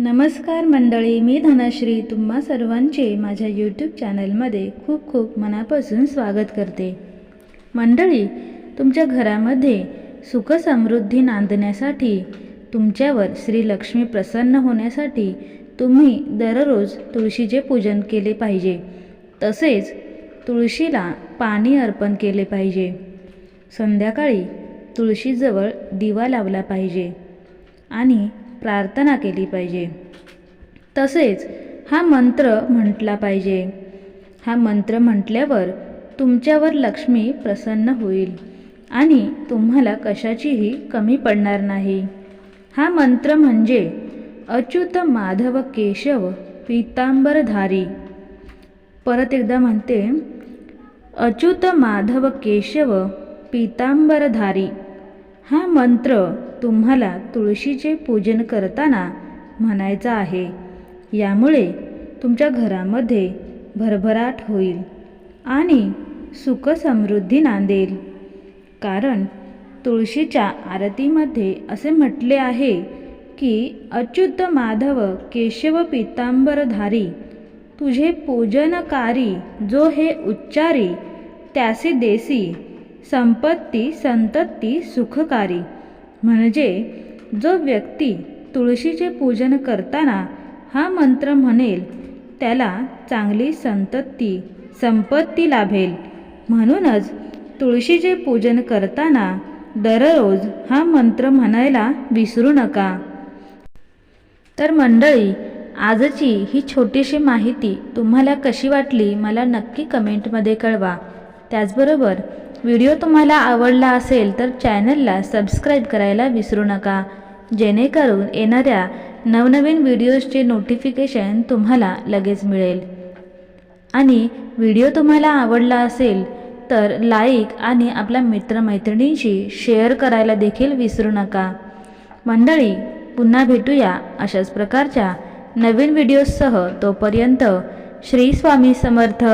नमस्कार मंडळी मी धनश्री. तुम्हा सर्वांचे माझ्या यूट्यूब चॅनलमध्ये खूप खूप मनापासून स्वागत करते. मंडळी तुमच्या घरामध्ये सुखसमृद्धी नांदण्यासाठी तुमच्यावर श्री लक्ष्मी प्रसन्न होण्यासाठी तुम्ही दररोज तुळशीचे पूजन केले पाहिजे. तसेच तुळशीला पाणी अर्पण केले पाहिजे. संध्याकाळी तुळशीजवळ दिवा लावला पाहिजे. आणि प्रार्थना केली पाहिजे. तसेच हा मंत्र म्हटला पाहिजे. हा मंत्र म्हटल्यावर तुमच्यावर लक्ष्मी प्रसन्न होईल आणि तुम्हाला कशाचीही कमी पडणार नाही. हा मंत्र म्हणजे अच्युत माधव केशव पितांबरधारी. परत एकदा म्हणते अच्युत माधव केशव पितांबरधारी. हा मंत्र तुम्हाला तुळशीचे पूजन करताना म्हणायचा आहे. यामुळे तुमच्या घरामध्ये भरभराट होईल आणि सुख समृद्धी नांदेल. कारण तुळशीच्या आरतीमध्ये असे म्हटले आहे की अच्युत माधव केशव पितांबरधारी तुझे पूजनकारी जो हे उच्चारी त्यासी देसी संपत्ती संतती सुखकारी. म्हणजे जो व्यक्ती तुळशीचे पूजन करताना हा मंत्र म्हणेल त्याला चांगली संतती संपत्ती लाभेल. म्हणूनच तुळशीचे पूजन करताना दररोज हा मंत्र म्हणायला विसरू नका. तर मंडळी आजची ही छोटीशी माहिती तुम्हाला कशी वाटली मला नक्की कमेंटमध्ये कळवा. त्याचबरोबर व्हिडिओ तुम्हाला आवडला असेल तर चॅनलला सबस्क्राईब करायला विसरू नका. जेणेकरून येणाऱ्या नवनवीन व्हिडिओजचे नोटिफिकेशन तुम्हाला लगेच मिळेल. आणि व्हिडिओ तुम्हाला आवडला असेल तर लाईक आणि आपल्या मित्रमैत्रिणींशी शेअर करायला देखील विसरू नका. मंडळी पुन्हा भेटूया अशाच प्रकारच्या नवीन व्हिडिओजसह तोपर्यंत श्री स्वामी समर्थ.